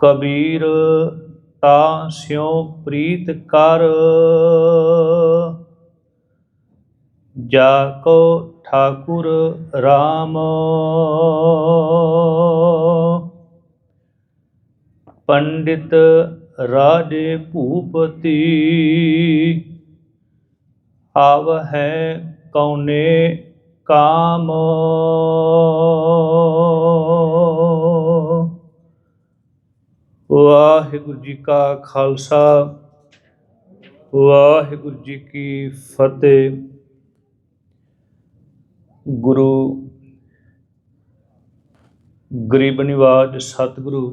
ਕਬੀਰ, ਤਾ ਸਿਉ ਪ੍ਰੀਤ ਕਰ। ਜਾ ਕੋ ਠਾਕੁਰ RAM ਪੰਡਿਤ ਰਾਜੇ ਭੂਪਤੀ, ਆਵ ਹੈ ਕਉਨੇ ਕਾਮ। ਵਾਹਿਗੁਰੂ ਜੀ ਕਾ ਖਾਲਸਾ, ਵਾਹਿਗੁਰੂ ਜੀ ਕੀ ਫਤਿਹ। ਗੁਰੂ ਗਰੀਬ ਨਿਵਾਜ ਸਤਿਗੁਰੂ,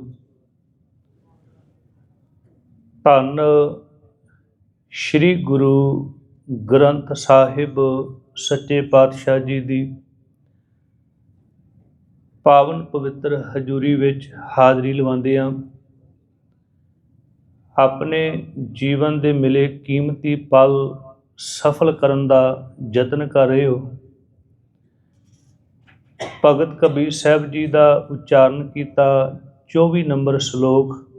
ਧੰਨ ਸ੍ਰੀ ਗੁਰੂ ਗ੍ਰੰਥ ਸਾਹਿਬ ਸੱਚੇ ਪਾਤਸ਼ਾਹ ਜੀ ਦੀ ਪਾਵਨ ਪਵਿੱਤਰ ਹਜ਼ੂਰੀ ਵਿੱਚ ਹਾਜ਼ਰੀ ਲਵਾਉਂਦੇ ਹਾਂ। ਆਪਣੇ ਜੀਵਨ ਦੇ ਮਿਲੇ ਕੀਮਤੀ ਪਲ ਸਫਲ ਕਰਨ ਦਾ ਯਤਨ ਕਰ ਰਹੇ ਹੋ। ਭਗਤ ਕਬੀਰ ਸਾਹਿਬ ਜੀ ਦਾ ਉਚਾਰਨ ਕੀਤਾ 24 ਨੰਬਰ ਸ਼ਲੋਕ।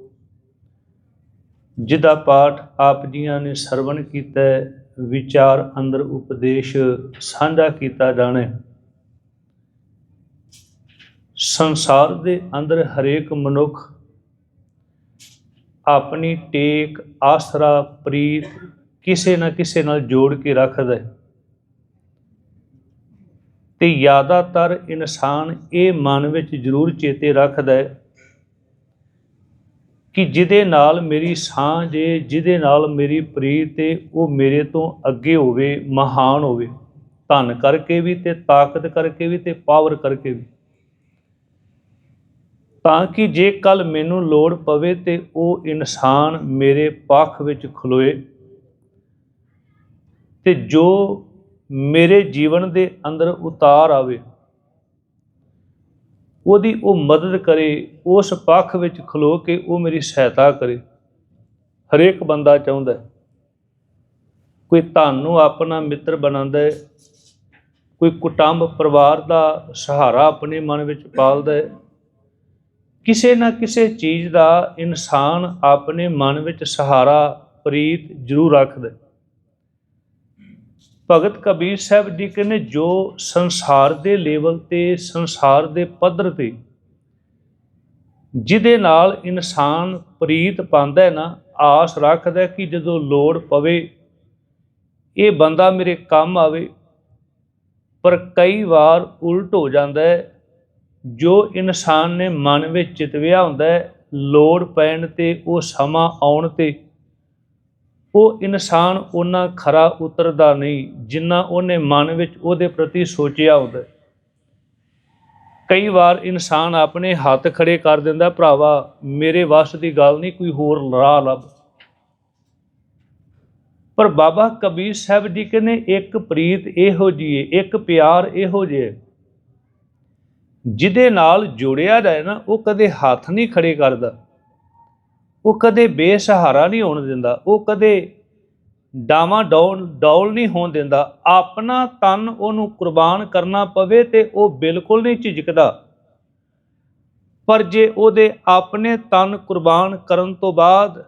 ਜਿਹਦਾ ਪਾਠ ਆਪ ਜੀਆਂ ਨੇ ਸਰਵਣ ਕੀਤਾ, ਵਿਚਾਰ ਅੰਦਰ ਉਪਦੇਸ਼ ਸਾਂਝਾ ਕੀਤਾ ਜਾਣੇ। ਸੰਸਾਰ ਦੇ ਅੰਦਰ ਹਰੇਕ ਮਨੁੱਖ ਆਪਣੀ ਟੇਕ, ਆਸਰਾ, ਪ੍ਰੀਤ ਕਿਸੇ ਨਾ ਕਿਸੇ ਨਾਲ ਜੋੜ ਕੇ ਰੱਖਦਾ ਹੈ। ਤੇ ਜ਼ਿਆਦਾਤਰ ਇਨਸਾਨ ਇਹ ਮਨ ਵਿੱਚ ਜ਼ਰੂਰ ਚੇਤੇ ਰੱਖਦਾ ਹੈ ਕਿ ਜਿਹਦੇ ਨਾਲ ਮੇਰੀ ਸਾਂਝ ਏ, ਜਿਹਦੇ ਨਾਲ ਮੇਰੀ ਪ੍ਰੀਤ ਏ, ਉਹ ਮੇਰੇ ਤੋਂ ਅੱਗੇ ਹੋਵੇ, ਮਹਾਨ ਹੋਵੇ। ਧਨ ਕਰਕੇ ਵੀ ਤੇ ਤਾਕਤ ਕਰਕੇ ਵੀ ਤੇ ਪਾਵਰ ਕਰਕੇ ਵੀ। ਤਾਂ ਕਿ ਜੇ ਕੱਲ ਮੈਨੂੰ ਲੋੜ ਪਵੇ ਤੇ ਉਹ ਇਨਸਾਨ ਮੇਰੇ ਪੱਖ ਵਿੱਚ ਖਲੋਏ ਤੇ ਜੋ ਮੇਰੇ ਜੀਵਨ ਦੇ ਅੰਦਰ ਉਤਾਰ ਆਵੇ, ਉਹਦੀ ਉਹ ਮਦਦ ਕਰੇ, ਉਸ ਪੱਖ ਵਿੱਚ ਖਲੋ ਕੇ ਉਹ ਮੇਰੀ ਸਹਾਇਤਾ ਕਰੇ। ਹਰੇਕ ਬੰਦਾ ਚਾਹੁੰਦਾ ਕੋਈ ਤੁਹਾਨੂੰ ਆਪਣਾ ਮਿੱਤਰ ਬਣਾਉਂਦਾ ਹੈ, ਕੋਈ ਕੁਟੰਬ ਪਰਿਵਾਰ ਦਾ ਸਹਾਰਾ ਆਪਣੇ ਮਨ ਵਿੱਚ ਪਾਲਦਾ ਹੈ ਕਿਸੇ ਨਾ ਕਿਸੇ ਚੀਜ਼ ਦਾ ਇਨਸਾਨ ਆਪਣੇ ਮਨ ਵਿੱਚ ਸਹਾਰਾ, ਪ੍ਰੀਤ ਜ਼ਰੂਰ ਰੱਖਦਾ ਭਗਤ ਕਬੀਰ ਸਾਹਿਬ ਜੀ ਕਹਿੰਦੇ, ਜੋ ਸੰਸਾਰ ਦੇ ਲੈਵਲ ਤੇ, ਸੰਸਾਰ ਦੇ ਪੱਧਰ ਤੇ ਜਿਹਦੇ ਨਾਲ ਇਨਸਾਨ ਪ੍ਰੀਤ ਪਾਉਂਦਾ ਹੈ ਨਾ, ਆਸ ਰੱਖਦਾ ਕਿ ਜਦੋਂ ਲੋੜ ਪਵੇ, ਇਹ ਬੰਦਾ ਮੇਰੇ ਕੰਮ ਆਵੇ, ਪਰ ਕਈ ਵਾਰ ਉਲਟ ਹੋ ਜਾਂਦਾ ਹੈ ਜੋ ਇਨਸਾਨ ਨੇ ਮਨ ਵਿੱਚ ਚਿਤਵਿਆ ਹੁੰਦਾ ਹੈ, ਲੋੜ ਪੈਣ ਤੇ ਉਹ ਸਮਾਂ ਆਉਣ ਤੇ, ਉਹ ਇਨਸਾਨ ਉਹਨਾਂ ਖਰਾ ਉਤਰਦਾ ਨਹੀਂ ਜਿੰਨਾ ਉਹਨੇ ਮਨ ਵਿੱਚ ਉਹਦੇ ਪ੍ਰਤੀ ਸੋਚਿਆ ਹੁੰਦਾ ਕਈ ਵਾਰ ਇਨਸਾਨ ਆਪਣੇ ਹੱਥ ਖੜੇ ਕਰ ਦਿੰਦਾ, ਭਰਾਵਾ, ਮੇਰੇ ਵੱਸ ਦੀ ਗੱਲ ਨਹੀਂ, ਕੋਈ ਹੋਰ ਰਾਹ ਲੱਭ। ਪਰ ਬਾਬਾ ਕਬੀਰ ਸਾਹਿਬ ਜੀ ਕਹਿੰਦੇ, ਇੱਕ ਪ੍ਰੀਤ ਇਹੋ ਜਿਹੀ ਹੈ ਇੱਕ ਪਿਆਰ ਇਹੋ ਜਿਹੇ ਹੈ ਜਿਹਦੇ ਨਾਲ ਜੁੜਿਆ ਜਾਏ ਨਾ, ਉਹ ਕਦੇ ਹੱਥ ਨਹੀਂ ਖੜੇ ਕਰਦਾ। ਉਹ ਕਦੇ ਬੇਸਹਾਰਾ ਨਹੀਂ ਹੋਣ ਦਿੰਦਾ। ਉਹ ਕਦੇ ਡਾਵਾਂ ਡੌਲ ਡੌਲ ਨਹੀਂ ਹੋਣ ਦਿੰਦਾ। ਆਪਣਾ ਤਨ ਉਹਨੂੰ ਕੁਰਬਾਨ ਕਰਨਾ ਪਵੇ ਤੇ ਉਹ ਬਿਲਕੁਲ ਨਹੀਂ ਝਿਜਕਦਾ। ਪਰ ਜੇ ਉਹਦੇ ਆਪਣੇ ਤਨ ਕੁਰਬਾਨ ਕਰਨ ਤੋਂ ਬਾਅਦ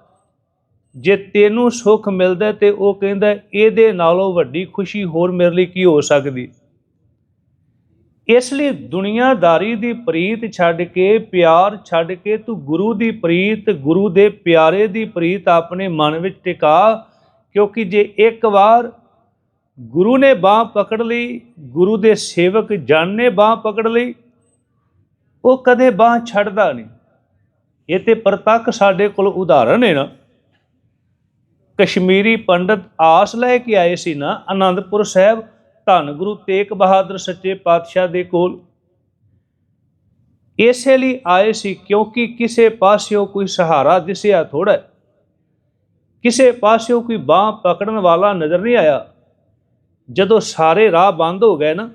ਜੇ ਤੈਨੂੰ ਸੁੱਖ ਮਿਲਦਾ ਤੇ ਉਹ ਕਹਿੰਦਾ, ਇਹਦੇ ਨਾਲੋਂ ਵੱਡੀ ਖੁਸ਼ੀ ਹੋਰ ਮੇਰੇ ਲਈ ਕੀ ਹੋ ਸਕਦੀ? ਇਸ ਲਈ ਦੁਨੀਆਦਾਰੀ ਦੀ ਪ੍ਰੀਤ ਛੱਡ ਕੇ, ਪਿਆਰ ਛੱਡ ਕੇ ਤੂੰ ਗੁਰੂ ਦੀ ਪ੍ਰੀਤ, ਗੁਰੂ ਦੇ ਪਿਆਰੇ ਦੀ ਪ੍ਰੀਤ ਆਪਣੇ ਮਨ ਵਿੱਚ ਟਿਕਾ। ਕਿਉਂਕਿ ਜੇ ਇੱਕ ਵਾਰ ਗੁਰੂ ਨੇ ਬਾਹ ਪਕੜ ਲਈ, ਗੁਰੂ ਦੇ ਸੇਵਕ ਜਨ ਨੇ ਬਾਹ ਪਕੜ ਲਈ, ਉਹ ਕਦੇ ਬਾਹ ਛੱਡਦਾ ਨਹੀਂ। ਇਹ ਤੇ ਪ੍ਰਤੱਖ ਸਾਡੇ ਕੋਲ ਉਦਾਹਰਣ ਹੈ ਨਾ। ਕਸ਼ਮੀਰੀ ਪੰਡਤ ਆਸ ਲੈ ਕੇ ਆਏ ਸੀ ਨਾ, ਆਨੰਦਪੁਰ ਸਾਹਿਬ ਧੰਨ ਗੁਰੂ ਤੇਗ ਬਹਾਦਰ ਸੱਚੇ ਪਾਤਸ਼ਾਹ ਦੇ ਕੋਲ। ਇਸੇ ਲਈ ਆਏ ਸੀ ਕਿਉਂਕਿ ਕਿਸੇ ਪਾਸਿਓਂ ਕੋਈ ਸਹਾਰਾ ਦਿਸਿਆ ਥੋੜਾ ਕਿਸੇ ਪਾਸਿਓਂ ਕੋਈ ਬਾਹ ਪਕੜਨ ਵਾਲਾ ਨਜ਼ਰ ਨਹੀਂ ਆਇਆ। ਜਦੋਂ ਸਾਰੇ ਰਾਹ ਬੰਦ ਹੋ ਗਏ ਨਾ,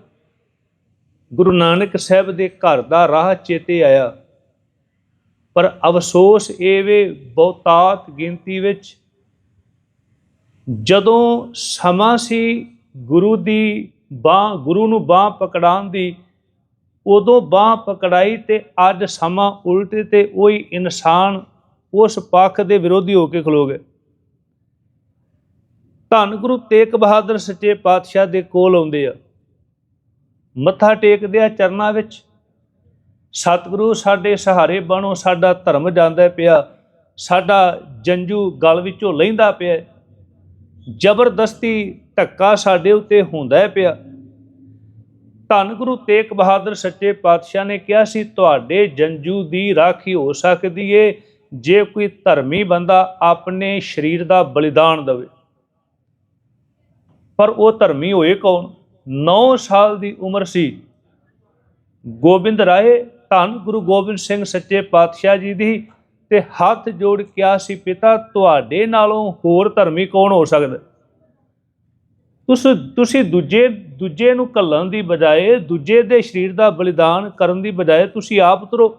ਗੁਰੂ ਨਾਨਕ ਸਾਹਿਬ ਦੇ ਘਰ ਦਾ ਰਾਹ ਚੇਤੇ ਆਇਆ। ਪਰ ਅਫਸੋਸ ਇਹ ਵੇ, ਬਹੁਤਾਤ ਗਿਣਤੀ ਵਿੱਚ ਜਦੋਂ ਸਮਾਂ ਸੀ ਗੁਰੂ ਦੀ ਬਾਹ, ਗੁਰੂ ਨੂੰ ਬਾਹ ਪਕੜਾਉਣ ਦੀ, ਉਦੋਂ ਬਾਹ ਪਕੜਾਈ ਤੇ ਅੱਜ ਸਮਾਂ ਉਲਟ ਤੇ ਉਹੀ ਇਨਸਾਨ ਉਸ ਪੱਖ ਦੇ ਵਿਰੋਧੀ ਹੋ ਕੇ ਖਲੋ ਗਏ। ਧੰਨ ਗੁਰੂ ਤੇਗ ਬਹਾਦਰ ਸੱਚੇ ਪਾਤਸ਼ਾਹ ਦੇ ਕੋਲ ਆਉਂਦੇ ਆ। ਮੱਥਾ ਟੇਕਦੇ ਆ ਚਰਨਾਂ ਵਿੱਚ। ਸਤਿਗੁਰੂ ਸਾਡੇ ਸਹਾਰੇ ਬਣੋ, ਸਾਡਾ ਧਰਮ ਜਾਂਦਾ ਪਿਆ, ਸਾਡਾ ਜੰਜੂ ਗਲ ਵਿੱਚੋਂ ਲੈਂਦਾ ਪਿਆ। ਜ਼ਬਰਦਸਤੀ ਧੱਕਾ ਸਾਡੇ ਉੱਤੇ ਹੁੰਦਾ ਹੈ ਪਿਆ। ਧੰਨ ਗੁਰੂ ਤੇਗ ਬਹਾਦਰ ਸੱਚੇ ਪਾਤਸ਼ਾਹ ਨੇ ਕਿਹਾ ਸੀ, ਤੁਹਾਡੇ ਜੰਜੂ ਦੀ ਰਾਖੀ ਹੋ ਸਕਦੀ ਏ, ਜੇ ਕੋਈ ਧਰਮੀ ਬੰਦਾ ਆਪਣੇ ਸਰੀਰ ਦਾ ਬਲੀਦਾਨ ਦੇਵੇ। ਪਰ ਉਹ ਧਰਮੀ ਹੋਏ ਕੌਣ? 9 ਸਾਲ ਦੀ ਉਮਰ ਸੀ। ਗੋਬਿੰਦ ਰਾਏ, ਧੰਨ ਗੁਰੂ ਗੋਬਿੰਦ ਸਿੰਘ ਸੱਚੇ ਪਾਤਸ਼ਾਹ ਜੀ ਦੀ ਤੇ ਹੱਥ ਜੋੜ ਕਿਹਾ ਸੀ, ਪਿਤਾ, ਤੁਹਾਡੇ ਨਾਲੋਂ ਹੋਰ ਧਰਮੀ ਕੌਣ ਹੋ ਸਕਦਾ? ਤੁਸੀਂ ਤੁਸੀਂ ਦੂਜੇ ਦੂਜੇ ਨੂੰ ਕੱਲਣ ਦੀ ਬਜਾਏ, ਦੂਜੇ ਦੇ ਸਰੀਰ ਦਾ ਬਲੀਦਾਨ ਕਰਨ ਦੀ ਬਜਾਏ ਤੁਸੀਂ ਆਪ ਤੁਰੋ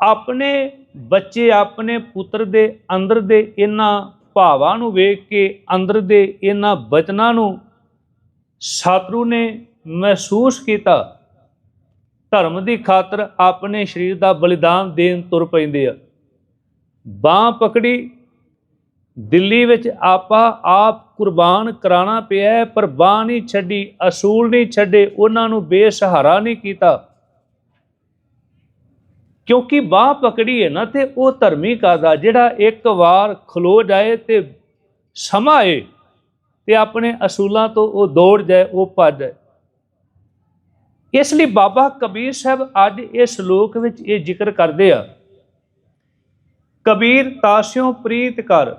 ਆਪਣੇ ਬੱਚੇ ਆਪਣੇ ਪੁੱਤਰ ਦੇ ਅੰਦਰ ਦੇ ਇਹਨਾਂ ਭਾਵਾਂ ਨੂੰ ਵੇਖ ਕੇ, ਅੰਦਰ ਦੇ ਇਹਨਾਂ ਬਚਨਾਂ ਨੂੰ ਸਤਿਗੁਰੂ ਨੇ ਮਹਿਸੂਸ ਕੀਤਾ। ਧਰਮ ਦੀ ਖਾਤਰ ਆਪਣੇ ਸਰੀਰ ਦਾ ਬਲੀਦਾਨ ਦੇਣ ਤੁਰ ਪੈਂਦੇ ਆ। ਬਾਹ ਪਕੜੀ, ਦਿੱਲੀ ਵਿੱਚ ਆਪਾ ਆਪ ਕੁਰਬਾਨ ਕਰਾਣਾ ਪਿਆ ਪਰ ਬਾਹ ਨਹੀਂ ਛੱਡੀ, ਅਸੂਲ ਨਹੀਂ ਛੱਡੇ, ਉਹਨਾਂ ਨੂੰ ਬੇਸਹਾਰਾ ਨਹੀਂ ਕੀਤਾ। ਕਿਉਂਕਿ ਬਾਹ ਪਕੜੀ ਹੈ ਨਾ, ਤੇ ਉਹ ਧਰਮੀ ਕਾਦਾ ਜਿਹੜਾ ਇੱਕ ਵਾਰ ਖਲੋ ਜਾਏ ਤੇ ਸਮਾਏ ਤੇ ਆਪਣੇ ਅਸੂਲਾਂ ਤੋਂ ਉਹ ਦੌੜ ਜਾਏ, ਉਹ ਭੱਜ ਜਾਏ ਇਸ ਲਈ ਬਾਬਾ ਕਬੀਰ ਸਾਹਿਬ ਅੱਜ ਇਸ ਸ਼ਲੋਕ ਵਿੱਚ ਇਹ ਜ਼ਿਕਰ ਕਰਦੇ ਆ। ਕਬੀਰ ਤਾਸ਼ਿਓਂ ਪ੍ਰੀਤ ਕਰ।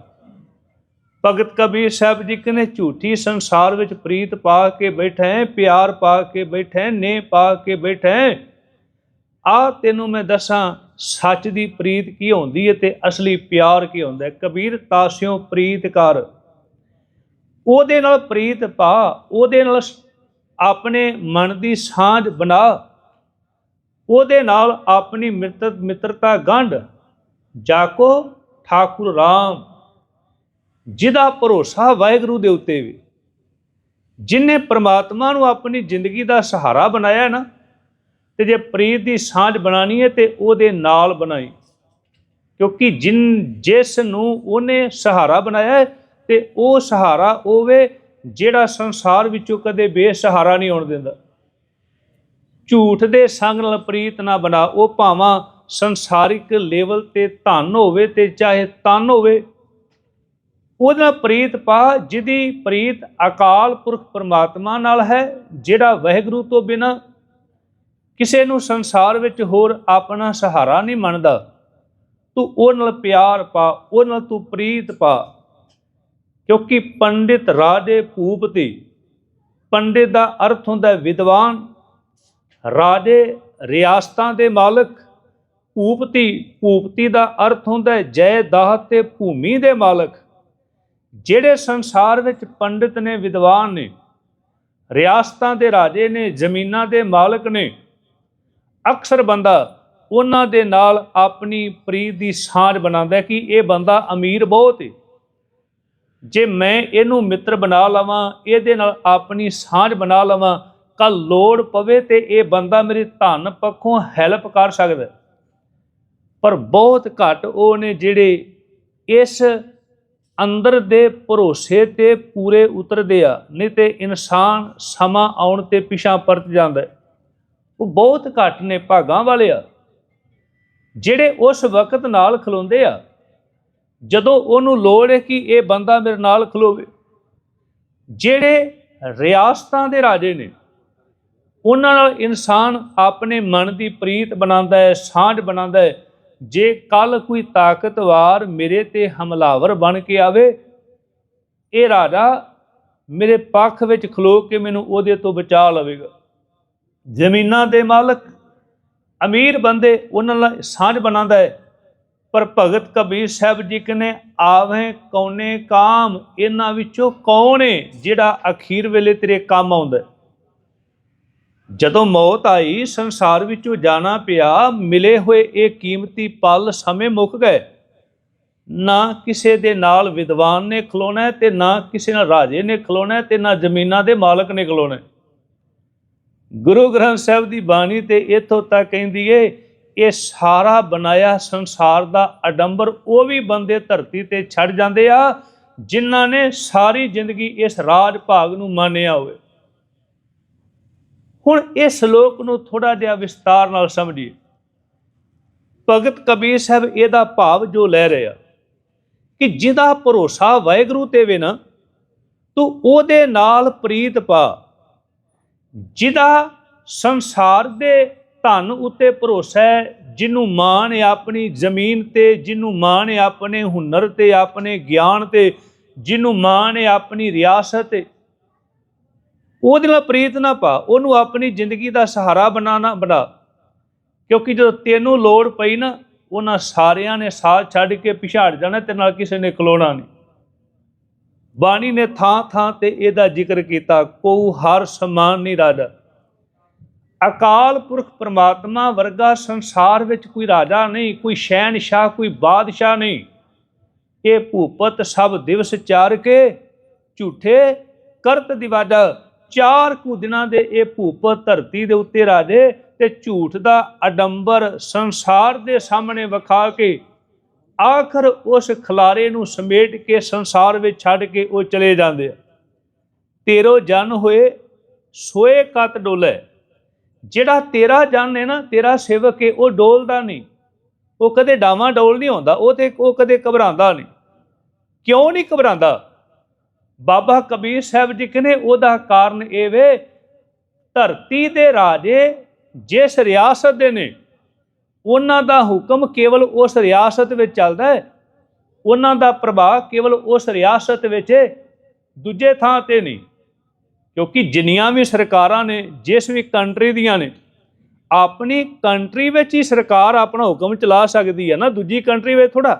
ਭਗਤ ਕਬੀਰ ਸਾਹਿਬ ਜੀ ਕਹਿੰਦੇ, ਝੂਠੀ ਸੰਸਾਰ ਵਿੱਚ ਪ੍ਰੀਤ ਪਾ ਕੇ ਬੈਠੇ ਪਿਆਰ ਪਾ ਕੇ ਬੈਠੇ ਨੇ ਪਾ ਕੇ ਬੈਠੇ ਆ ਤੈਨੂੰ ਮੈਂ ਦੱਸਾਂ, ਸੱਚ ਦੀ ਪ੍ਰੀਤ ਕੀ ਹੁੰਦੀ ਹੈ ਤੇ ਅਸਲੀ ਪਿਆਰ ਕੀ ਹੁੰਦਾ ਹੈ? ਕਬੀਰ ਤਾਸਿਓ ਪ੍ਰੀਤ ਕਰ। ਉਹਦੇ ਨਾਲ ਪ੍ਰੀਤ ਪਾ, ਉਹਦੇ ਨਾਲ ਆਪਣੇ ਮਨ ਦੀ ਸਾਂਝ ਬਣਾ। ਉਹਦੇ ਨਾਲ ਆਪਣੀ ਮਿੱਤਰ ਮਿੱਤਰਤਾ ਗੰਢ। ਜਾਕੋ, ਠਾਕੁਰ ਰਾਮ। ਜਿਹਦਾ ਭਰੋਸਾ ਵਾਹਿਗੁਰੂ ਦੇ ਉੱਤੇ ਵੀ। ਜਿਨੇ ਪ੍ਰਮਾਤਮਾ ਨੂੰ ਆਪਣੀ ਜ਼ਿੰਦਗੀ ਦਾ ਸਹਾਰਾ ਬਣਾਇਆ ਨਾ, ਤੇ ਜੇ ਪ੍ਰੀਤ ਦੀ ਸਾਂਝ ਬਣਾਣੀ ਹੈ ਤੇ ਉਹਦੇ ਨਾਲ ਬਣਾਈ। ਕਿਉਂਕਿ ਜਿਨ, ਜਿਸ ਨੂੰ ਉਹਨੇ ਸਹਾਰਾ ਬਣਾਇਆ ਹੈ ਤੇ ਉਹ ਸਹਾਰਾ ਹੋਵੇ ਜਿਹੜਾ ਸੰਸਾਰ ਵਿੱਚੋਂ ਕਦੇ ਬੇਸਹਾਰਾ ਨਹੀਂ ਹੋਣ ਦਿੰਦਾ। ਝੂਠ ਦੇ ਸੰਗ ਨਾਲ ਪ੍ਰੀਤ ਨਾ ਬਣਾ, ਉਹ ਭਾਵਾਂ ਸੰਸਾਰਿਕ ਲੈਵਲ ਤੇ ਧਨ ਹੋਵੇ ਤੇ ਚਾਹੇ ਤਨ ਹੋਵੇ ਉਹਦੇ ਨਾਲ ਪ੍ਰੀਤ ਪਾ, ਜਿਹਦੀ ਪ੍ਰੀਤ ਅਕਾਲ ਪੁਰਖ ਪਰਮਾਤਮਾ ਨਾਲ ਹੈ, ਜਿਹੜਾ ਵਾਹਿਗੁਰੂ ਤੋਂ ਬਿਨਾ ਕਿਸੇ ਨੂੰ ਸੰਸਾਰ ਵਿੱਚ ਹੋਰ ਆਪਣਾ ਸਹਾਰਾ ਨਹੀਂ ਮੰਨਦਾ। ਤੂੰ ਉਹ ਨਾਲ ਪਿਆਰ ਪਾ, ਉਹ ਨਾਲ ਤੂੰ ਪ੍ਰੀਤ ਪਾ, ਕਿਉਂਕਿ ਪੰਡਿਤ ਰਾਜੇ ਭੂਪਤੀ, ਪੰਡਿਤ ਦਾ ਅਰਥ ਹੁੰਦਾ ਵਿਦਵਾਨ, ਰਾਜੇ ਰਿਆਸਤਾਂ ਦੇ ਮਾਲਕ, ਭੂਪਤੀ ਭੂਪਤੀ ਦਾ ਅਰਥ ਹੁੰਦਾ ਜੈ ਦਾਹ ਤੇ ਭੂਮੀ ਦੇ ਮਾਲਕ। ਜਿਹੜੇ ਸੰਸਾਰ ਵਿੱਚ ਪੰਡਿਤ ਨੇ, ਵਿਦਵਾਨ ਨੇ, ਰਿਆਸਤਾਂ ਦੇ ਰਾਜੇ ਨੇ, ਜ਼ਮੀਨਾਂ ਦੇ ਮਾਲਕ ਨੇ, ਅਕਸਰ ਬੰਦਾ ਉਹਨਾਂ ਦੇ ਨਾਲ ਆਪਣੀ ਪ੍ਰੀਤ ਦੀ ਸਾਂਝ ਬਣਾਉਂਦਾ ਕਿ ਇਹ ਬੰਦਾ ਅਮੀਰ ਬਹੁਤ ਹੈ ਜੇ ਮੈਂ ਇਹਨੂੰ ਮਿੱਤਰ ਬਣਾ ਲਵਾਂ, ਇਹਦੇ ਨਾਲ ਆਪਣੀ ਸਾਂਝ ਬਣਾ ਲਵਾਂ ਕੱਲ ਲੋੜ ਪਵੇ ਤੇ ਇਹ ਬੰਦਾ ਮੇਰੀ ਧਨ ਪੱਖੋਂ ਹੈਲਪ ਕਰ ਸਕਦਾ ਪਰ ਬਹੁਤ ਘੱਟ ਉਹ ਨੇ ਜਿਹੜੇ ਇਸ ਅੰਦਰ ਦੇ ਭਰੋਸੇ ਤੇ ਪੂਰੇ ਉਤਰਦੇ ਆ, ਨਹੀਂ ਤੇ ਇਨਸਾਨ ਸਮਾਂ ਆਉਣ ਤੇ ਪਿਛਾਂ ਪਰਤ ਜਾਂਦਾ ਉਹ ਬਹੁਤ ਘੱਟ ਨੇ, ਭਾਗਾਂ ਵਾਲੇ ਆ। ਜਿਹੜੇ ਉਸ ਵਕਤ ਨਾਲ ਖਲੋਂਦੇ ਆ, ਜਦੋਂ ਉਹਨੂੰ ਲੋੜ ਹੈ ਕਿ ਇਹ ਬੰਦਾ ਮੇਰੇ ਨਾਲ ਖਲੋਵੇ। ਜਿਹੜੇ ਰਿਆਸਤਾਂ ਦੇ ਰਾਜੇ ਨੇ, ਉਹਨਾਂ ਨਾਲ ਇਨਸਾਨ ਆਪਣੇ ਮਨ ਦੀ ਪ੍ਰੀਤ ਬਣਾਉਂਦਾ ਹੈ, ਸਾਂਝ ਬਣਾਉਂਦਾ ਹੈ ਜੇ ਕੱਲ ਕੋਈ ਤਾਕਤਵਾਰ ਮੇਰੇ ਤੇ ਹਮਲਾਵਰ ਬਣ ਕੇ ਆਵੇ, ਇਹ ਰਾਜਾ ਮੇਰੇ ਪੱਖ ਵਿੱਚ ਖਲੋ ਕੇ ਮੈਨੂੰ ਉਹਦੇ ਤੋਂ ਬਚਾ ਲਵੇਗਾ। ਜ਼ਮੀਨਾਂ ਦੇ ਮਾਲਕ, ਅਮੀਰ ਬੰਦੇ ਉਹਨਾਂ ਨਾਲ ਸਾਂਝ ਬਣਾਉਂਦਾ ਹੈ। ਪਰ ਭਗਤ ਕਬੀਰ ਸਾਹਿਬ ਜੀ ਕਹਿੰਦੇ ਆਵੇਂ ਕੌਨੇ ਕਾਮ, ਇਹਨਾਂ ਵਿੱਚੋਂ ਕੌਣ ਹੈ ਜਿਹੜਾ ਅਖੀਰ ਵੇਲੇ ਤੇਰੇ ਕੰਮ ਆਉਂਦਾ ਜਦੋਂ ਮੌਤ ਆਈ, ਸੰਸਾਰ ਵਿੱਚੋਂ ਜਾਣਾ ਪਿਆ, ਮਿਲੇ ਹੋਏ ਇਹ ਕੀਮਤੀ ਪਲ ਸਮੇਂ ਮੁੱਕ ਗਏ। ਨਾ ਕਿਸੇ ਦੇ ਨਾਲ ਵਿਦਵਾਨ ਨੇ ਖਲੋਣਾ ਹੈ ਤੇ ਨਾ ਕਿਸੇ ਨਾਲ ਰਾਜੇ ਨੇ ਖਲੋਣਾ ਹੈ ਤੇ ਨਾ ਜ਼ਮੀਨਾਂ ਦੇ ਮਾਲਕ ਨੇ ਖਲੋਣਾ ਗੁਰੂ ਗ੍ਰੰਥ ਸਾਹਿਬ ਦੀ ਬਾਣੀ ਤੇ ਇੱਥੋਂ ਤੱਕ ਕਹਿੰਦੀ ਏ, ਇਹ ਸਾਰਾ ਬਣਾਇਆ ਸੰਸਾਰ ਦਾ ਅਡੰਬਰ, ਉਹ ਵੀ ਬੰਦੇ ਧਰਤੀ ਤੇ ਛੱਡ ਜਾਂਦੇ ਆ, ਜਿਨ੍ਹਾਂ ਨੇ ਸਾਰੀ ਜ਼ਿੰਦਗੀ ਇਸ ਰਾਜ ਭਾਗ ਨੂੰ ਮੰਨਿਆ ਹੋਵੇ। ਹੁਣ ਇਸ ਸ਼ਲੋਕ ਨੂੰ ਥੋੜਾ ਜਿਹਾ ਵਿਸਤਾਰ ਨਾਲ ਸਮਝੀਏ। ਭਗਤ ਕਬੀਰ ਸਾਹਿਬ ਇਹਦਾ ਭਾਵ ਜੋ ਲੈ ਰਿਹਾ ਕਿ ਜਿਹਦਾ ਭਰੋਸਾ ਵਾਹਿਗੁਰੂ ਤੇ ਵੇ ਨਾ, ਤੂੰ ਉਹਦੇ ਨਾਲ ਪ੍ਰੀਤ ਪਾ, ਜਿਹਦਾ ਸੰਸਾਰ ਦੇ ਧਨ ਉੱਤੇ ਭਰੋਸਾ ਹੈ, ਜਿਹਨੂੰ ਮਾਣ ਹੈ ਆਪਣੀ ਜ਼ਮੀਨ ਤੇ, ਜਿਹਨੂੰ ਮਾਣ ਹੈ ਆਪਣੇ ਹੁਨਰ ਤੇ, ਆਪਣੇ ਗਿਆਨ ਤੇ, ਜਿਹਨੂੰ ਮਾਣ ਹੈ ਆਪਣੀ ਰਿਆਸਤ ਤੇ ਉਹਦੇ ਨਾਲ ਪ੍ਰੀਤ ਨਾ ਪਾ, ਉਹਨੂੰ ਆਪਣੀ ਜ਼ਿੰਦਗੀ ਦਾ ਸਹਾਰਾ ਬਣਾਣਾ ਬਣਾ। ਕਿਉਂਕਿ ਜਦੋਂ ਤੈਨੂੰ ਲੋੜ ਪਈ ਨਾ, ਉਹਨਾਂ ਸਾਰਿਆਂ ਨੇ ਸਾਥ ਛੱਡ ਕੇ ਪਿਛਾੜ ਜਾਣਾ ਤੇ ਨਾਲ ਕਿਸੇ ਨੇ ਖਲੋਣਾ ਨਹੀਂ। ਬਾਣੀ ਨੇ ਥਾਂ ਥਾਂ ਤੇ ਇਹਦਾ ਜ਼ਿਕਰ ਕੀਤਾ ਕੋ ਹਰ ਸਮਾਨ ਨਹੀਂ ਰਾਜਾ। ਅਕਾਲ ਪੁਰਖ ਪ੍ਰਮਾਤਮਾ ਵਰਗਾ ਸੰਸਾਰ ਵਿੱਚ ਕੋਈ ਰਾਜਾ ਨਹੀਂ, ਕੋਈ ਸ਼ਹਿਨशाह ਕੋਈ ਬਾਦਸ਼ਾਹ ਨਹੀਂ। ਇਹ ਭੂਪਤ ਸਭ ਦਿਵਸ ਚਾਰ ਕੇ ਝੂਠੇ ਕਰਤ ਦਿਵਾਜਾ। ਚਾਰ ਕੁ ਦਿਨਾਂ ਦੇ ਇਹ ਭੂਪਤ ਧਰਤੀ ਦੇ ਉੱਤੇ ਰਾਜੇ ਤੇ ਝੂਠ ਦਾ ਅਡੰਬਰ ਸੰਸਾਰ ਦੇ ਸਾਹਮਣੇ ਵਿਖਾ ਕੇ ਆਖਰ ਉਸ ਖਲਾਰੇ ਨੂੰ ਸਮੇਟ ਕੇ ਸੰਸਾਰ ਵਿੱਚ ਛੱਡ ਕੇ ਉਹ ਚਲੇ ਜਾਂਦੇ ਆ। ਤੇਰੋ ਜਨ ਹੋਏ, ਸੋਏ ਕਤ ਡੋਲੇ। ਜਿਹੜਾ ਤੇਰਾ ਜਨ ਹੈ ਨਾ, ਤੇਰਾ ਸੇਵਕ ਹੈ, ਉਹ ਡੋਲਦਾ ਨਹੀਂ। ਉਹ ਕਦੇ ਡਾਵਾਂ ਡੋਲ ਨਹੀਂ ਹੁੰਦਾ ਉਹ ਤੇ ਉਹ ਕਦੇ ਘਬਰਾਉਂਦਾ ਨਹੀਂ। ਕਿਉਂ ਨਹੀਂ ਘਬਰਾਉਂਦਾ? ਬਾਬਾ ਕਬੀਰ ਸਾਹਿਬ ਜੀ ਕਹਿੰਦੇ, ਉਹਦਾ ਕਾਰਨ ਇਹ ਵੇ, ਧਰਤੀ ਦੇ ਰਾਜੇ ਜਿਸ ਰਿਆਸਤ ਦੇ ਨੇ, ਉਹਨਾਂ ਦਾ ਹੁਕਮ ਕੇਵਲ ਉਸ ਰਿਆਸਤ ਵਿੱਚ ਚੱਲਦਾ ਹੈ, ਉਹਨਾਂ ਦਾ ਪ੍ਰਭਾਵ ਕੇਵਲ ਉਸ ਰਿਆਸਤ ਵਿੱਚ ਦੂਜੇ ਥਾਂ ਤੇ ਨਹੀਂ, ਕਿਉਂਕਿ ਜਿੰਨੀਆਂ ਵੀ ਸਰਕਾਰਾਂ ਨੇ, ਜਿਸ ਵੀ ਕੰਟਰੀ ਦੀਆਂ ਨੇ, ਆਪਣੀ ਕੰਟਰੀ ਵਿੱਚ ਹੀ ਸਰਕਾਰ ਆਪਣਾ ਹੁਕਮ ਚਲਾ ਸਕਦੀ ਹੈ ਨਾ, ਦੂਜੀ ਕੰਟਰੀ ਵਿੱਚ ਥੋੜਾ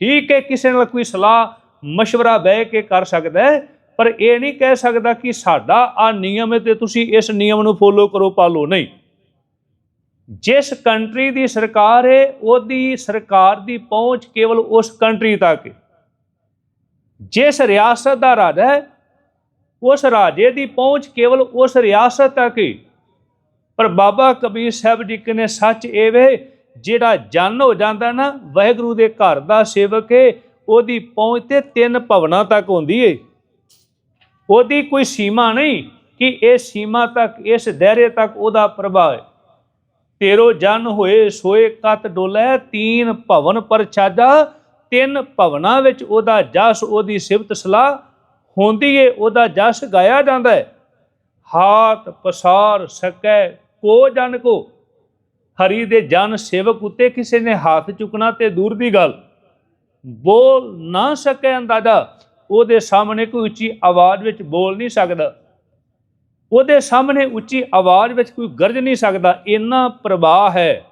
ਠੀਕ ਹੈ, ਕਿਸੇ ਨਾਲ ਕੋਈ ਸਲਾਹ مشورہ ਬਹਿ ਕੇ ਕਰ ਸਕਦਾ ਹੈ ਪਰ ਇਹ ਨਹੀਂ ਕਹਿ ਸਕਦਾ ਕਿ ਸਾਡਾ ਆ ਨਿਯਮ ਹੈ ਤੇ ਤੁਸੀਂ ਇਸ ਨਿਯਮ ਨੂੰ ਫੋਲੋ ਕਰੋ ਪਾਲੋ ਨਹੀਂ ਜਿਸ ਕੰਟਰੀ ਦੀ ਸਰਕਾਰ ਹੈ ਉਹਦੀ ਸਰਕਾਰ ਦੀ ਪਹੁੰਚ ਕੇਵਲ ਉਸ ਕੰਟਰੀ ਤੱਕ ਹੈ ਜਿਸ ਰਿਆਸਤ ਦਾ ਰਾਜਾ ਹੈ ਉਸ ਰਾਜੇ ਦੀ ਪਹੁੰਚ ਕੇਵਲ ਉਸ ਰਿਆਸਤ ਤੱਕ ਹੈ ਪਰ ਬਾਬਾ ਕਬੀਰ ਸਾਹਿਬ ਜੀ ਕਹਿੰਦੇ ਸੱਚ ਇਹ ਵੇ ਜਿਹੜਾ ਜਨ ਹੋ ਜਾਂਦਾ ਨਾ ਵਾਹਿਗੁਰੂ ਦੇ ਘਰ ਦਾ ਸੇਵਕ ਹੈ ਉਹਦੀ ਪਹੁੰਚ ਤੇ ਤਿੰਨ ਭਵਨਾਂ ਤੱਕ ਹੁੰਦੀ ਏ। ਉਹਦੀ ਕੋਈ ਸੀਮਾ ਨਹੀਂ ਕਿ ਇਹ ਸੀਮਾ ਤੱਕ, ਇਸ ਦਾਇਰੇ ਤੱਕ ਉਹਦਾ ਪ੍ਰਭਾਵ ਹੈ ਤੇਰੋ ਜਨ ਹੋਏ, ਸੋਏ ਕਤ ਡੋਲੇ, ਤੀਨ ਭਵਨ ਪਰਛਾਜਾ, ਤਿੰਨ ਭਵਨਾਂ ਵਿੱਚ ਉਹਦਾ ਜਸ, ਉਹਦੀ ਸਿਫਤ ਸਲਾਹ ਹੁੰਦੀ ਏ, ਉਹਦਾ ਜਸ ਗਾਇਆ ਜਾਂਦਾ ਹੈ ਹਾਥ ਪਸਾਰ ਸਕੈ ਕੋ ਜਨ ਕੋ। ਹਰੀ ਦੇ ਜਨ ਸੇਵਕ ਉਤੇ ਕਿਸੇ ਨੇ ਹੱਥ ਚੁੱਕਣਾ ਤੇ ਦੂਰ ਦੀ ਗੱਲ। ਬੋਲ ਨਾ ਸਕੇ ਅੰਦਾਜ਼ਾ, ਉਹਦੇ ਸਾਹਮਣੇ ਕੋਈ ਉੱਚੀ ਆਵਾਜ਼ ਵਿੱਚ ਬੋਲ ਨਹੀਂ ਸਕਦਾ। ਉਹਦੇ ਸਾਹਮਣੇ ਉੱਚੀ ਆਵਾਜ਼ ਵਿੱਚ ਕੋਈ ਗਰਜ ਨਹੀਂ ਸਕਦਾ, ਇੰਨਾ ਪ੍ਰਵਾਹ ਹੈ।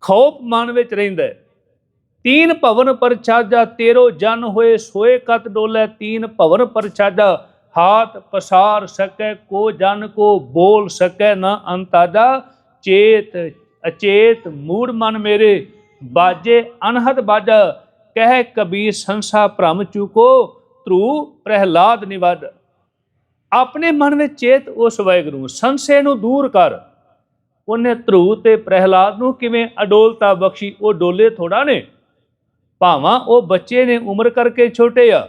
ਖੌਫ ਮਨ ਵਿੱਚ ਰਹਿੰਦਾ ਹੈ। ਤੀਨ ਭਵਨ ਪਰ ਤੇਰੋ ਜਨ ਹੋਏ ਸੋਏ ਕਤ ਡੋਲੇ। ਤੀਨ ਭਵਨ ਪਰ ਹਾਥ ਪਸਾਰ ਸਕੈ, ਕੋ ਜਨ ਕੋ ਬੋਲ ਸਕੈ ਨਾ ਅੰਤਾਜਾ। ਚੇਤ, ਅਚੇਤ ਮੂੜ ਮਨ ਮੇਰੇ ਬਾਜੇ ਅਨਹਦ ਬਾਜਾ ਕਹਿ ਕਬੀਰ ਸੰਸਾ ਭ੍ਰਮ ਚੁਕੋ ਧਰੂ ਪ੍ਰਹਿਲਾਦ ਨਿਵਦ। ਆਪਣੇ ਮਨ ਵਿੱਚ ਚੇਤ ਉਸ ਵਾਹਿਗੁਰੂ ਸੰਸੇ ਨੂੰ ਦੂਰ ਕਰ। ਉਹਨੇ ਧਰੂ ਤੇ ਪ੍ਰਹਿਲਾਦ ਨੂੰ ਕਿਵੇਂ ਅਡੋਲਤਾ ਬਖਸ਼ੀ ਉਹ ਡੋਲੇ ਥੋੜਾ ਨੇ। ਭਾਵਾਂ ਉਹ ਬੱਚੇ ਨੇ ਉਮਰ ਕਰਕੇ ਛੋਟੇ ਆ।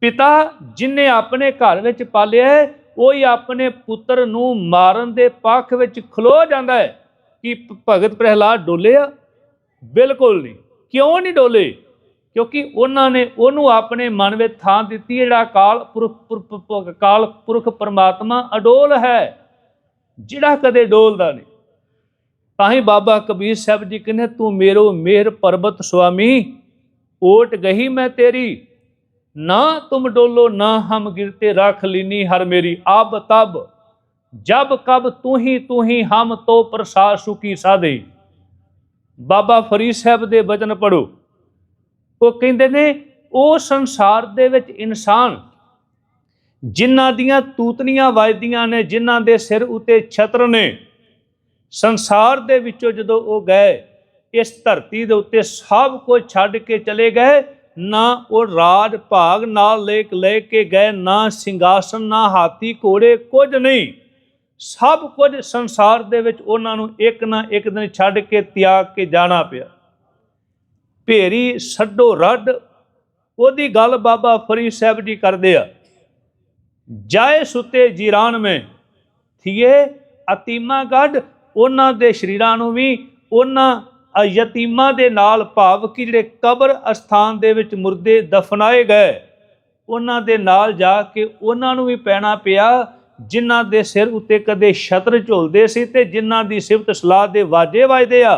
ਪਿਤਾ ਜਿਨੇ ਆਪਣੇ ਘਰ ਵਿੱਚ ਪਾਲਿਆ ਹੈ, ਉਹ ਹੀ ਆਪਣੇ ਪੁੱਤਰ ਨੂੰ ਮਾਰਨ ਦੇ ਪੱਖ ਵਿੱਚ ਖਲੋ ਜਾਂਦਾ ਹੈ ਕਿ ਭਗਤ ਪ੍ਰਹਿਲਾਦ ਡੋਲੇ ਆ। ਬਿਲਕੁਲ ਨਹੀਂ। ਕਿਉਂ ਨਹੀਂ ਡੋਲੇ? ਕਿਉਂਕਿ ਉਹਨਾਂ ਨੇ ਉਹਨੂੰ ਆਪਣੇ ਮਨ ਵਿੱਚ ਥਾਂ ਦਿੱਤੀ ਜਿਹੜਾ ਕਾਲ ਪੁਰਖ ਪੁਰ- ਪੁਰ- ਪੁਰਖ ਪਰਮਾਤਮਾ ਅਡੋਲ ਹੈ, ਜਿਹੜਾ ਕਦੇ ਡੋਲਦਾ ਨਹੀਂ। ਤਾਂ ਹੀ ਬਾਬਾ ਕਬੀਰ ਸਾਹਿਬ ਜੀ ਕਹਿੰਦੇ, ਤੂੰ ਮੇਰੋ ਮਿਹਰ ਪਰਬਤ ਸੁਆਮੀ, ਓਟ ਗਈ ਮੈਂ ਤੇਰੀ। ਨਾ ਤੁਮ ਡੋਲੋ, ਨਾ ਹਮ ਗਿਰਤੇ ਰੱਖ ਲੀਨੀ ਹਰ ਮੇਰੀ। ਆਬ ਤਬ, ਜਬ ਕਬ ਤੂੰ ਹੀ ਤੂੰ ਹੀ ਹਮ ਤੋ ਪ੍ਰਸਾਦ ਸੁਕੀ ਸਾਦੇ ਬਾਬਾ ਫਰੀਦ ਸਾਹਿਬ ਦੇ ਬਚਨ ਪੜੋ ਉਹ ਕਹਿੰਦੇ ਨੇ, ਉਹ ਸੰਸਾਰ ਦੇ ਵਿੱਚ ਇਨਸਾਨ ਜਿਨ੍ਹਾਂ ਦੀਆਂ ਤੂਤਨੀਆਂ ਵਜਦੀਆਂ ਨੇ, ਜਿਨ੍ਹਾਂ ਦੇ ਸਿਰ ਉਤੇ ਛਤਰ ਨੇ, ਸੰਸਾਰ ਦੇ ਵਿੱਚੋਂ ਜਦੋਂ ਉਹ ਗਏ, ਇਸ ਧਰਤੀ ਦੇ ਉੱਤੇ ਸਭ ਕੁਝ ਛੱਡ ਕੇ ਚਲੇ ਗਏ, ਨਾ ਉਹ ਰਾਜ ਭਾਗ ਨਾਲ ਲੈ ਲੈ ਕੇ ਗਏ, ਨਾ ਸਿੰਘਾਸਨ, ਨਾ ਹਾਥੀ ਘੋੜੇ, ਕੁਝ ਨਹੀਂ। ਸਭ ਕੁਝ ਸੰਸਾਰ ਦੇ ਵਿੱਚ ਉਹਨਾਂ ਨੂੰ ਇੱਕ ਨਾ ਇੱਕ ਦਿਨ ਛੱਡ ਕੇ ਤਿਆਗ ਕੇ ਜਾਣਾ ਪਿਆ। ਭੇਰੀ ਛੱਡੋ ਰੱਡ, ਉਹਦੀ ਗੱਲ ਬਾਬਾ ਫਰੀਦ ਸਾਹਿਬ ਜੀ ਕਰਦੇ ਆ। ਜਾਏ ਸੁਤੇ ਜੀਰਾਨ ਮੇ, ਥੀਏ ਅਤੀਮਾ ਗੱਡ ਉਹਨਾਂ ਦੇ ਸ਼ਰੀਰਾਂ ਨੂੰ ਵੀ, ਉਹਨਾਂ ਅ ਯਤੀਮਾਂ ਦੇ ਨਾਲ ਭਾਵ ਕਿ ਜਿਹੜੇ ਕਬਰ ਅਸਥਾਨ ਦੇ ਵਿੱਚ ਮੁਰਦੇ ਦਫਨਾਏ ਗਏ, ਉਹਨਾਂ ਦੇ ਨਾਲ ਜਾ ਕੇ ਉਹਨਾਂ ਨੂੰ ਵੀ ਪੈਣਾ ਪਿਆ। ਜਿਨ੍ਹਾਂ ਦੇ ਸਿਰ ਉੱਤੇ ਕਦੇ ਛਤਰ ਝੁਲਦੇ ਸੀ ਤੇ ਜਿਨ੍ਹਾਂ ਦੀ ਸਿਫਤ ਸਲਾਹ ਦੇ ਵਾਜੇ ਵੱਜਦੇ ਆ,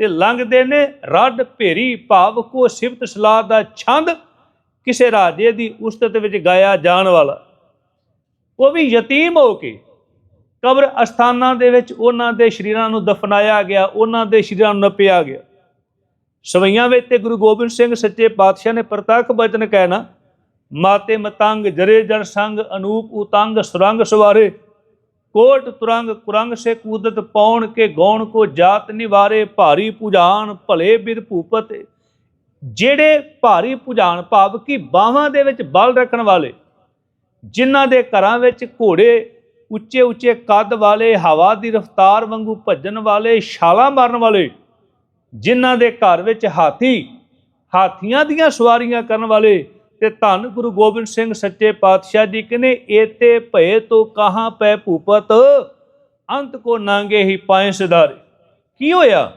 ਤੇ ਲੰਘਦੇ ਨੇ ਰੱਡ ਭੇਰੀ ਭਾਵ ਕੋ ਸਿਫਤ ਸਲਾਹ ਦਾ ਛੰਦ ਕਿਸੇ ਰਾਜੇ ਦੀ ਉਸਤਤ ਵਿੱਚ ਗਾਇਆ ਜਾਣ ਵਾਲਾ। ਉਹ ਵੀ ਯਤੀਮ ਹੋ ਕੇ ਕਬਰ ਅਸਥਾਨਾਂ ਦੇ ਵਿੱਚ ਉਹਨਾਂ ਦੇ ਸ਼ਰੀਰਾਂ ਨੂੰ ਦਫਨਾਇਆ ਗਿਆ, ਉਹਨਾਂ ਦੇ ਸ਼ਰੀਰਾਂ ਨੂੰ ਨਪਿਆ ਗਿਆ। ਸਵਈਆਂ ਵਿੱਚ ਤੇ ਗੁਰੂ ਗੋਬਿੰਦ ਸਿੰਘ ਸੱਚੇ ਪਾਤਸ਼ਾਹ ਨੇ ਪ੍ਰਤੱਖ ਬਚਨ ਕਹਿਣਾ ਮਾਤੇ ਮਤੰਗ, ਜਰੇ ਜਨ ਸੰਗ, ਅਨੂਪ ਉਤੰਗ, ਸੁਰੰਗ ਸਵਾਰੇ। ਕੋਟ ਤੁਰੰਗ, ਕੁਰੰਗ ਸੇ ਕੂਦਤ ਪੌਣ ਕੇ ਗੌਣ ਕੋ ਜਾਤ ਨਿਵਾਰੇ। ਭਾਰੀ ਪੁਜਾਨ ਭਲੇ ਬਿਰ ਭੂਪਤ। ਜਿਹੜੇ ਭਾਰੀ ਪੁਜਾਨ ਭਾਵ ਕਿ ਬਾਹਾਂ ਦੇ ਵਿੱਚ ਬਲ ਰੱਖਣ ਵਾਲੇ, ਜਿਨ੍ਹਾਂ ਦੇ ਘਰਾਂ ਵਿੱਚ ਘੋੜੇ ਉੱਚੇ ਉੱਚੇ ਕੱਦ ਵਾਲੇ, ਹਵਾ ਦੀ ਰਫ਼ਤਾਰ ਵਾਂਗੂ ਭੱਜਣ ਵਾਲੇ, ਛਾਲਾਂ ਮਾਰਨ ਵਾਲੇ, ਜਿਨ੍ਹਾਂ ਦੇ ਘਰ ਵਿੱਚ ਹਾਥੀ, ਹਾਥੀਆਂ ਦੀਆਂ ਸਵਾਰੀਆਂ ਕਰਨ ਵਾਲੇ ਤੇ ਧੰਨ ਗੁਰੂ ਗੋਬਿੰਦ ਸਿੰਘ ਸੱਚੇ ਪਾਤਸ਼ਾਹ ਜੀ ਕਹਿੰਦੇ ਏਤੇ ਭਏ ਤੋ ਕਹਾਂ ਪੈ ਭੂਪਤ? ਅੰਤ ਕੋ ਨਾਂਗੇ ਹੀ ਪਾਏ ਸਿਧਾਰੇ। ਕੀ ਹੋਇਆ?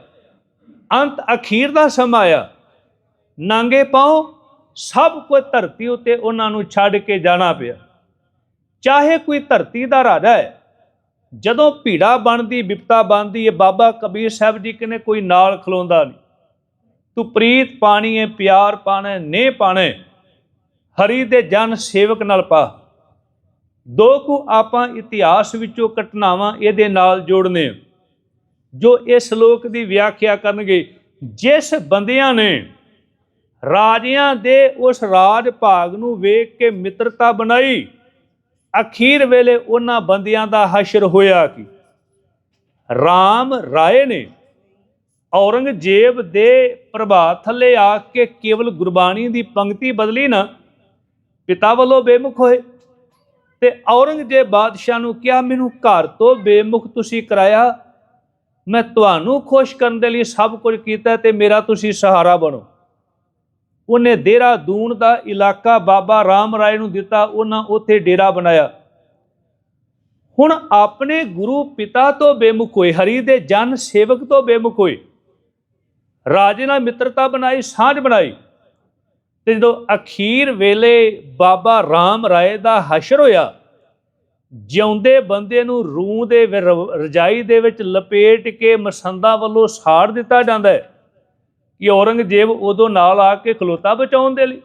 ਅੰਤ ਅਖੀਰ ਦਾ ਸਮਾਂ ਆਇਆ। ਨਾਂਗੇ ਪਾਉ, ਸਭ ਕੁਝ ਧਰਤੀ ਉਤੇ ਉਹਨਾਂ ਨੂੰ ਛੱਡ ਕੇ ਜਾਣਾ ਪਿਆ। ਚਾਹੇ ਕੋਈ ਧਰਤੀ ਦਾ ਰਾਜਾ ਹੈ, ਜਦੋਂ ਭੀੜਾ ਬਣਦੀ ਵਿਪਤਾ ਬਣਦੀ ਹੈ ਬਾਬਾ ਕਬੀਰ ਸਾਹਿਬ ਜੀ ਕਹਿੰਦੇ ਕੋਈ ਨਾਲ ਖਲੋਂਦਾ ਨਹੀਂ। ਤੂੰ ਪ੍ਰੀਤ ਪਾਣੀ ਹੈ, ਪਿਆਰ ਪਾਣਾ ਨੇ ਪਾਣੇ ਹਰੀ ਦੇ ਜਨ ਸੇਵਕ ਨਾਲ ਪਾ। ਦੋ ਕੁ ਆਪਾਂ ਇਤਿਹਾਸ ਵਿੱਚੋਂ ਘਟਨਾਵਾਂ ਇਹਦੇ ਨਾਲ ਜੋੜਨੇ। ਜੋ ਇਸ ਸ਼ਲੋਕ ਦੀ ਵਿਆਖਿਆ ਕਰਨਗੇ। ਜਿਸ ਬੰਦਿਆਂ ਨੇ ਰਾਜਿਆਂ ਦੇ ਉਸ ਰਾਜ ਭਾਗ ਨੂੰ ਵੇਖ ਕੇ ਮਿੱਤਰਤਾ ਬਣਾਈ, ਅਖੀਰ ਵੇਲੇ ਉਹਨਾਂ ਬੰਦਿਆਂ ਦਾ ਹਸ਼ਰ ਹੋਇਆ ਕਿ? RAM ਰਾਏ ਨੇ ਔਰੰਗਜ਼ੇਬ ਦੇ ਪ੍ਰਭਾਵ ਥੱਲੇ ਆ ਕੇ ਕੇਵਲ ਗੁਰਬਾਣੀ ਦੀ ਪੰਕਤੀ ਬਦਲੀ ਨਾ ਪਿਤਾ ਵੱਲੋਂ ਬੇਮੁਖ ਹੋਏ ਤੇ ਔਰੰਗਜ਼ੇਬ ਬਾਦਸ਼ਾਹ ਨੂੰ ਕਿਹਾ, ਮੈਨੂੰ ਘਰ ਤੋਂ ਬੇਮੁਖ ਤੁਸੀਂ ਕਰਾਇਆ। ਮੈਂ ਤੁਹਾਨੂੰ ਖੁਸ਼ ਕਰਨ ਦੇ ਲਈ ਸਭ ਕੁਝ ਕੀਤਾ ਤੇ ਮੇਰਾ ਤੁਸੀਂ ਸਹਾਰਾ ਬਣੋ। ਉਹਨੇ ਦੇਹਰਾਦੂਨ ਦਾ ਇਲਾਕਾ ਬਾਬਾ ਰਾਮ ਰਾਏ ਨੂੰ ਦਿੱਤਾ, ਉਹਨਾਂ ਉੱਥੇ ਡੇਰਾ ਬਣਾਇਆ। ਹੁਣ ਆਪਣੇ ਗੁਰੂ ਪਿਤਾ ਤੋਂ ਬੇਮੁਖ ਹੋਏ, ਹਰੀ ਦੇ ਜਨ ਸੇਵਕ ਤੋਂ ਬੇਮੁਖ ਹੋਏ। ਰਾਜੇ ਨਾਲ ਮਿੱਤਰਤਾ ਬਣਾਈ, ਸਾਂਝ ਬਣਾਈ। ਤੇ ਜਦੋਂ ਅਖੀਰ ਵੇਲੇ ਬਾਬਾ ਰਾਮ ਰਾਏ ਦਾ ਹਸ਼ਰ ਹੋਇਆ, ਜਿਉਂਦੇ ਬੰਦੇ ਨੂੰ ਰੂਹ ਦੇ ਰਜਾਈ ਦੇ ਵਿੱਚ ਲਪੇਟ ਕੇ ਮਸੰਦਾ ਵੱਲੋਂ ਸਾੜ ਦਿੱਤਾ ਜਾਂਦਾ ਹੈ ਕਿ ਔਰੰਗਜ਼ੇਬ ਉਦੋਂ ਨਾਲ ਆ ਕੇ ਖਲੋਤਾ ਬਚਾਉਣ ਦੇ ਲਈ।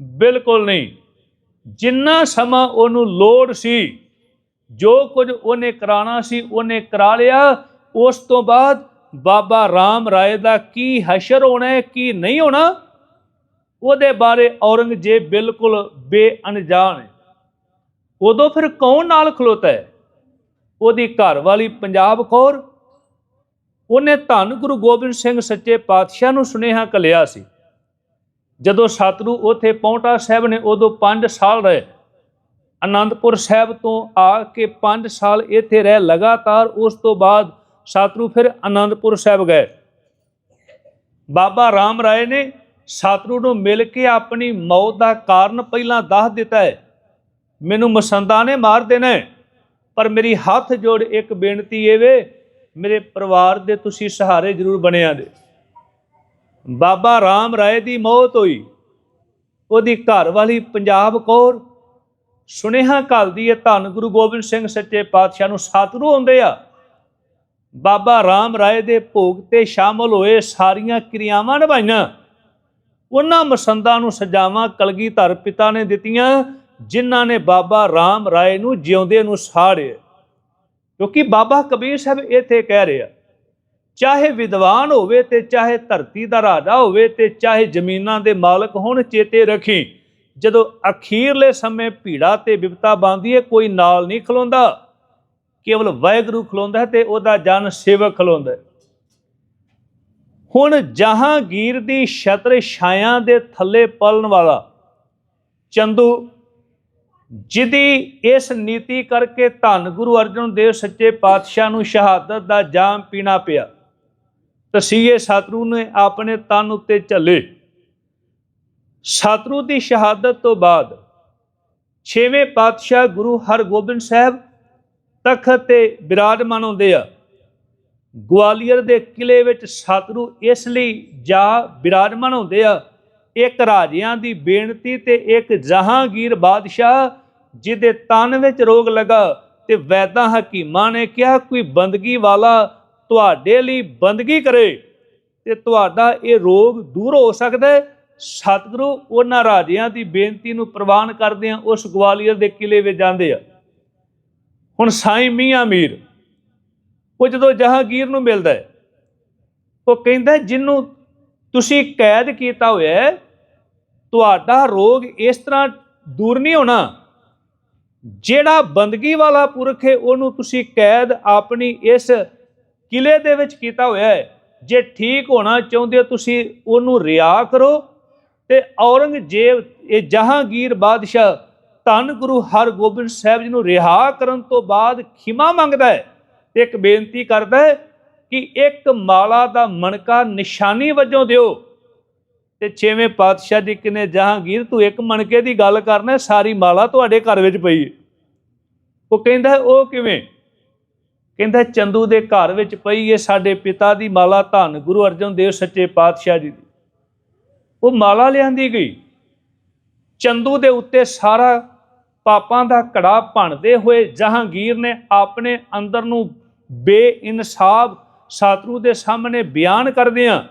ਬਿਲਕੁਲ ਨਹੀਂ। ਜਿੰਨਾ ਸਮਾਂ ਉਹਨੂੰ ਲੋੜ ਸੀ, ਜੋ ਕੁਝ ਉਹਨੇ ਕਰਾਣਾ ਸੀ ਉਹਨੇ ਕਰਾ ਲਿਆ। ਉਸ ਤੋਂ ਬਾਅਦ ਬਾਬਾ ਰਾਮ ਰਾਏ ਦਾ ਕੀ ਹਸ਼ਰ ਹੋਣਾ ਹੈ, ਕੀ ਨਹੀਂ ਹੋਣਾ ਉਹਦੇ ਬਾਰੇ ਔਰੰਗਜ਼ੇਬ ਬਿਲਕੁਲ ਬੇਅਣਜਾਣ ਹੈ। ਉਦੋਂ ਫਿਰ ਕੌਣ ਨਾਲ ਖਲੋਤਾ ਹੈ? ਉਹਦੀ ਘਰ ਵਾਲੀ ਪੰਜਾਬ ਕੌਰ, ਉਹਨੇ ਧੰਨ ਗੁਰੂ ਗੋਬਿੰਦ ਸਿੰਘ ਸੱਚੇ ਪਾਤਸ਼ਾਹ ਨੂੰ ਸੁਨੇਹਾ ਕਲਿਆ ਸੀ। ਜਦੋਂ ਸਤਰੂ ਉਥੇ ਪੌਂਟਾ ਸਾਹਿਬ ਨੇ ਉਦੋਂ 5 ਸਾਲ ਰਹੇ। ਅਨੰਦਪੁਰ ਸਾਹਿਬ ਤੋਂ ਆ ਕੇ 5 ਸਾਲ ਇੱਥੇ ਰਹਿ। ਲਗਾਤਾਰ ਉਸ ਤੋਂ ਬਾਅਦ ਸਤਰੂ ਫਿਰ ਅਨੰਦਪੁਰ ਸਾਹਿਬ ਗਏ। ਬਾਬਾ ਰਾਮ ਰਾਏ ਨੇ ਸਤਰੂ ਨੂੰ ਮਿਲ ਕੇ ਆਪਣੀ ਮੌਤ ਦਾ ਕਾਰਨ ਪਹਿਲਾਂ ਦੱਸ ਦਿੱਤਾ ਹੈ। ਮੈਨੂੰ ਮਸੰਦਾ ਨੇ ਮਾਰ ਦੇਣਾ ਪਰ ਮੇਰੀ ਹੱਥ ਜੋੜ ਇੱਕ ਬੇਨਤੀ ਇਹ ਵੇ, ਮੇਰੇ ਪਰਿਵਾਰ ਦੇ ਤੁਸੀਂ ਸਹਾਰੇ ਜ਼ਰੂਰ ਬਣਿਆ ਦੇ। ਬਾਬਾ ਰਾਮ ਰਾਏ ਦੀ ਮੌਤ ਹੋਈ। ਉਹਦੀ ਘਰ ਵਾਲੀ ਪੰਜਾਬ ਕੌਰ, ਸੁਨੇਹਾ ਘੱਲਦੀ ਹੈ ਧੰਨ ਗੁਰੂ ਗੋਬਿੰਦ ਸਿੰਘ ਸੱਚੇ ਪਾਤਸ਼ਾਹ ਨੂੰ ਸਤਿਗੁਰੂ ਆਉਂਦੇ ਆ। ਬਾਬਾ ਰਾਮ ਰਾਏ ਦੇ ਭੋਗ ਤੇ ਸ਼ਾਮਲ ਹੋਏ ਸਾਰੀਆਂ ਕਿਰਿਆਵਾਂ ਨਿਭਾਈਆਂ। ਉਹਨਾਂ ਮਸੰਦਾਂ ਨੂੰ ਸਜਾਵਾਂ ਕਲਗੀਧਰ ਪਿਤਾ ਨੇ ਦਿੱਤੀਆਂ, ਜਿਨ੍ਹਾਂ ਨੇ ਬਾਬਾ ਰਾਮ ਰਾਏ ਨੂੰ ਜਿਉਂਦੇ ਨੂੰ ਸਾੜਿਆ। ਕਿਉਂਕਿ ਬਾਬਾ ਕਬੀਰ ਸਾਹਿਬ ਇੱਥੇ ਕਹਿ ਰਿਹਾ ਚਾਹੇ ਵਿਦਵਾਨ ਹੋਵੇ ਤੇ ਚਾਹੇ ਧਰਤੀ ਦਾ ਰਾਜਾ ਹੋਵੇ ਤੇ ਚਾਹੇ ਜ਼ਮੀਨਾਂ ਦੇ ਮਾਲਕ ਹੋਣ, ਚੇਤੇ ਰੱਖੀ। ਜਦੋਂ ਅਖੀਰਲੇ ਸਮੇਂ ਭੀੜਾ ਤੇ ਵਿਪਤਾ ਬਾਂਦੀ ਹੈ ਕੋਈ ਨਾਲ ਨਹੀਂ ਖਲੋਂਦਾ, ਕੇਵਲ ਵਾਹਿਗੁਰੂ ਖਲੋਂਦਾ ਹੈ ਤੇ ਉਹਦਾ ਜਨ ਸੇਵਕ ਖਲੋਂਦਾ ਹੁਣ ਜਹਾਂਗੀਰ ਦੀ ਛਤਰ ਛਾਇਆ ਦੇ ਥੱਲੇ ਪਲਣ ਵਾਲਾ ਚੰਦੂ ਜਿਹਦੀ ਇਸ ਨੀਤੀ ਕਰਕੇ ਧੰਨ ਗੁਰੂ ਅਰਜਨ ਦੇਵ ਸੱਚੇ ਪਾਤਸ਼ਾਹ ਨੂੰ ਸ਼ਹਾਦਤ ਦਾ ਜਾਮ ਪੀਣਾ ਪਿਆ, ਤਸੀਹੇ ਸਤਰੂ ਨੇ ਆਪਣੇ ਤਨ ਉੱਤੇ ਝੱਲੇ। ਸਤਰੂ ਦੀ ਸ਼ਹਾਦਤ ਤੋਂ ਬਾਅਦ ਛੇਵੇਂ ਪਾਤਸ਼ਾਹ ਗੁਰੂ ਹਰਗੋਬਿੰਦ ਸਾਹਿਬ ਤਖਤ ਤੇ ਬਿਰਾਜਮਾਨ ਹੁੰਦੇ ਆ। ਗਵਾਲੀਅਰ ਦੇ ਕਿਲੇ ਵਿੱਚ ਸਤਿਗੁਰੂ ਇਸ ਲਈ ਜਾ ਬਿਰਾਜਮਾਨ ਹੁੰਦੇ ਆ। ਇੱਕ ਰਾਜਿਆਂ ਦੀ ਬੇਨਤੀ ਤੇ ਇੱਕ ਜਹਾਂਗੀਰ ਬਾਦਸ਼ਾਹ ਜਿਹਦੇ ਤਨ ਵਿੱਚ ਰੋਗ ਲਗਾ ਤੇ ਵੈਦਾਂ ਹਕੀਮਾਂ ਨੇ ਕਿਹਾ, ਕੋਈ ਬੰਦਗੀ ਵਾਲਾ ਤੁਹਾਡੇ ਲਈ ਬੰਦਗੀ ਕਰੇ ਤੇ ਤੁਹਾਡਾ ਇਹ ਰੋਗ ਦੂਰ ਹੋ ਸਕਦਾ ਹੈ। ਸਤਿਗੁਰੂ ਉਹਨਾਂ ਰਾਜਿਆਂ ਦੀ ਬੇਨਤੀ ਨੂੰ ਪ੍ਰਵਾਨ ਕਰਦੇ ਆ, ਉਸ ਗਵਾਲੀਅਰ ਦੇ ਕਿਲੇ ਵਿੱਚ ਜਾਂਦੇ ਆ। ਹੁਣ ਸਾਈਂ ਮੀਆਂ ਮੀਰ ਉਹ ਜਦੋਂ ਜਹਾਂਗੀਰ ਨੂੰ ਮਿਲਦਾ ਹੈ, ਉਹ ਕਹਿੰਦਾ ਜਿਹਨੂੰ ਤੁਸੀਂ ਕੈਦ ਕੀਤਾ ਹੋਇਆ ਤੁਹਾਡਾ ਰੋਗ ਇਸ ਤਰ੍ਹਾਂ ਦੂਰ ਨਹੀਂ ਹੋਣਾ। ਜਿਹੜਾ ਬੰਦਗੀ ਵਾਲਾ ਪੁਰਖ ਹੈ, ਉਹਨੂੰ ਤੁਸੀਂ ਕੈਦ ਆਪਣੀ ਇਸ ਕਿਲੇ ਦੇ ਵਿੱਚ ਕੀਤਾ ਹੋਇਆ ਹੈ। ਜੇ ਠੀਕ ਹੋਣਾ ਚਾਹੁੰਦੇ ਹੋ, ਤੁਸੀਂ ਉਹਨੂੰ ਰਿਆ ਕਰੋ। ਤੇ ਔਰੰਗਜ਼ੇਬ, ਇਹ ਜਹਾਂਗੀਰ ਬਾਦਸ਼ਾਹ ਧੰਨ ਗੁਰੂ ਹਰਗੋਬਿੰਦ ਸਾਹਿਬ ਜੀ ਨੂੰ ਰਿਹਾ ਕਰਨ ਤੋਂ ਬਾਅਦ ਖਿਮਾ ਮੰਗਦਾ ਹੈ। ਤੇ ਇੱਕ ਬੇਨਤੀ ਕਰਦਾ ਹੈ ਕਿ ਇੱਕ ਮਾਲਾ ਦਾ ਮਣਕਾ ਨਿਸ਼ਾਨੀ ਵਜੋਂ ਦਿਓ। ਤੇ ਛੇਵੇਂ ਪਾਤਸ਼ਾਹ ਜੀ ਕਿਨੇ ਜਹਾਂਗੀਰ, ਤੂੰ ਇੱਕ ਮਣਕੇ ਦੀ ਗੱਲ ਕਰਨਾ, ਸਾਰੀ ਮਾਲਾ ਤੁਹਾਡੇ ਘਰ ਵਿੱਚ ਪਈ ਹੈ ਉਹ ਕਹਿੰਦਾ, ਉਹ ਕਿਵੇਂ? ਕਹਿੰਦਾ, ਚੰਦੂ ਦੇ ਘਰ ਵਿੱਚ ਪਈ ਹੈ ਸਾਡੇ ਪਿਤਾ ਦੀ ਮਾਲਾ ਧੰਨ ਗੁਰੂ ਅਰਜਨ ਦੇਵ ਸੱਚੇ ਪਾਤਸ਼ਾਹ ਜੀ ਦੀ। ਉਹ ਮਾਲਾ ਲਿਆਂਦੀ ਗਈ। ਚੰਦੂ ਦੇ ਉੱਤੇ ਸਾਰਾ ਪਾਪਾਂ ਦਾ ਕੜਾ ਭੰਨਦੇ ਹੋਏ ਜਹਾਂਗੀਰ ਨੇ ਆਪਣੇ ਅੰਦਰ ਨੂੰ ਬੇਇਨਸਾਫ ਸਾਤਰੂ ਦੇ ਸਾਹਮਣੇ ਬਿਆਨ ਕਰਦਿਆਂ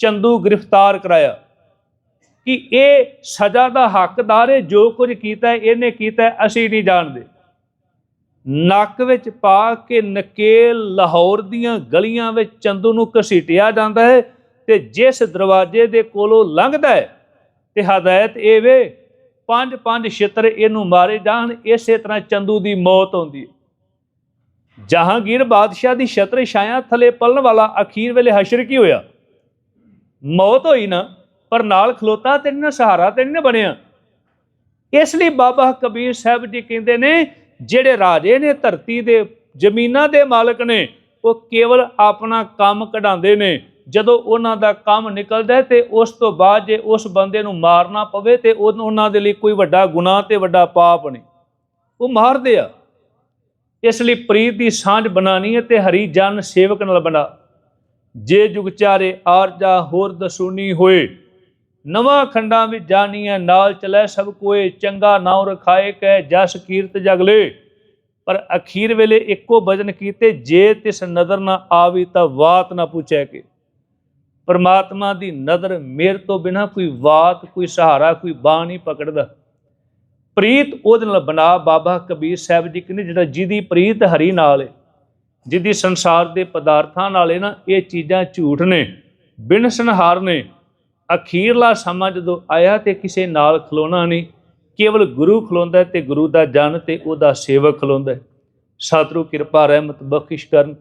ਚੰਦੂ ਗ੍ਰਿਫਤਾਰ ਕਰਾਇਆ। ਕਿ ਇਹ ਸਜ਼ਾ ਦਾ ਹੱਕਦਾਰ ਹੈ, ਜੋ ਕੁਝ ਕੀਤਾ ਇਹਨੇ ਕੀਤਾ ਅਸੀਂ ਨਹੀਂ ਜਾਣਦੇ। ਨੱਕ ਵਿੱਚ ਪਾ ਕੇ ਨਕੇਲ ਲਾਹੌਰ ਦੀਆਂ ਗਲੀਆਂ ਵਿੱਚ ਚੰਦੂ ਨੂੰ ਘਸੀਟਿਆ ਜਾਂਦਾ ਹੈ ਤੇ ਜਿਸ ਦਰਵਾਜ਼ੇ ਦੇ ਕੋਲੋਂ ਲੰਘਦਾ ਹੈ, ਤੇ ਹਦਾਇਤ ਇਹ ਵੇ ਪੰਜ ਪੰਜ ਛਿੱਤਰ ਇਹਨੂੰ ਮਾਰੇ ਜਾਣ, ਇਸੇ ਤਰ੍ਹਾਂ ਚੰਦੂ ਦੀ ਮੌਤ ਹੁੰਦੀ ਹੈ। ਜਹਾਂਗੀਰ ਬਾਦਸ਼ਾਹ ਦੀ ਛਤਰ ਛਾਇਆ ਥਲੇ ਪਲਣ ਵਾਲਾ ਅਖੀਰ ਵੇਲੇ ਹਸ਼ਰ ਕੀ ਹੋਇਆ? ਮੌਤ ਹੋਈ ਨਾ, ਪਰ ਨਾਲ ਖਲੋਤਾ ਤੇ ਨਾ ਸਹਾਰਾ ਤੇ ਨਾ ਬਣਿਆ। ਇਸ ਲਈ ਬਾਬਾ ਕਬੀਰ ਸਾਹਿਬ ਜੀ ਕਹਿੰਦੇ ਨੇ, ਜਿਹੜੇ ਰਾਜੇ ਨੇ ਧਰਤੀ ਦੇ, ਜ਼ਮੀਨਾਂ ਦੇ ਮਾਲਕ ਨੇ, ਉਹ ਕੇਵਲ ਆਪਣਾ ਕੰਮ ਕਢਾਉਂਦੇ ਨੇ। ਜਦੋਂ ਉਹਨਾਂ ਦਾ ਕੰਮ ਨਿਕਲਦਾ ਹੈ ਤੇ ਉਸ ਤੋਂ ਬਾਅਦ ਜੇ ਉਸ ਬੰਦੇ ਨੂੰ ਮਾਰਨਾ ਪਵੇ ਤੇ ਉਹਨਾਂ ਦੇ ਲਈ ਕੋਈ ਵੱਡਾ ਗੁਨਾਹ ਤੇ ਵੱਡਾ ਪਾਪ ਨਹੀਂ। ਉਹ ਮਾਰਦੇ ਆ। ਇਸ ਲਈ ਪ੍ਰੀਤ ਦੀ ਸਾਂਝ ਬਣਾਣੀ ਹੈ ਤੇ ਹਰੀ ਜਨ ਸੇਵਕ ਨਾਲ ਬਣਾ। ਜੇ ਜੁਗ ਚਾਰੇ ਆਰਜਾ ਹੋਰ ਦਸੂਨੀ ਹੋਏ, ਨਵਾਂ ਖੰਡਾਂ ਵਿੱਚ ਜਾਣੀਐ, ਨਾਲ ਚਲੈ ਸਭ ਕੋਏ, ਚੰਗਾ ਨਾਉ ਰਖਾਏ ਕੈ ਜਸ ਕੀਰਤ ਜਗਲੇ। ਪਰ ਅਖੀਰ ਵੇਲੇ ਇੱਕੋ ਭਜਨ ਕੀਤੇ, ਜੇ ਤਿਸ ਨਦਰ ਨਾ ਆਵੀ ਤਾਂ ਬਾਤ ਨਾ ਪੁੱਛੈ ਕੇ। ਪਰਮਾਤਮਾ ਦੀ ਨਦਰ ਮੇਰ ਤੋਂ ਬਿਨਾ ਕੋਈ ਬਾਤ ਕੋਈ ਸਹਾਰਾ, ਕੋਈ ਬਾਹ ਨਹੀਂ ਪਕੜਦਾ। ਪ੍ਰੀਤ ਉਹਦੇ ਨਾਲ ਬਣਾ ਬਾਬਾ ਕਬੀਰ ਸਾਹਿਬ ਜੀ ਕਹਿੰਦੇ ਜਿਹੜਾ ਜਿਹਦੀ ਪ੍ਰੀਤ ਹਰੀ ਨਾਲ ਹੈ ਜਿਹਦੀ ਸੰਸਾਰ ਦੇ ਪਦਾਰਥਾਂ ਨਾਲ ਹੈ ਨਾ, ਇਹ ਚੀਜ਼ਾਂ ਝੂਠ ਨੇ, ਬਿਨ ਸੰਹਾਰ ਨੇ। ਅਖੀਰਲਾ ਸਮਾਂ ਜਦੋਂ ਆਇਆ ਤੇ ਕਿਸੇ ਨਾਲ ਖਲੋਣਾ ਨਹੀਂ, ਕੇਵਲ ਗੁਰੂ ਖਲੋਂਦਾ ਹੈ ਤੇ ਗੁਰੂ ਦਾ ਜਨ ਤੇ ਉਹਦਾ ਸੇਵਕ ਖਲੋਂਦਾ। ਹੈ ਸਤਿਗੁਰੂ ਕਿਰਪਾ ਰਹਿਮਤ ਬਖਸ਼ਿਸ਼ ਕਰਨ।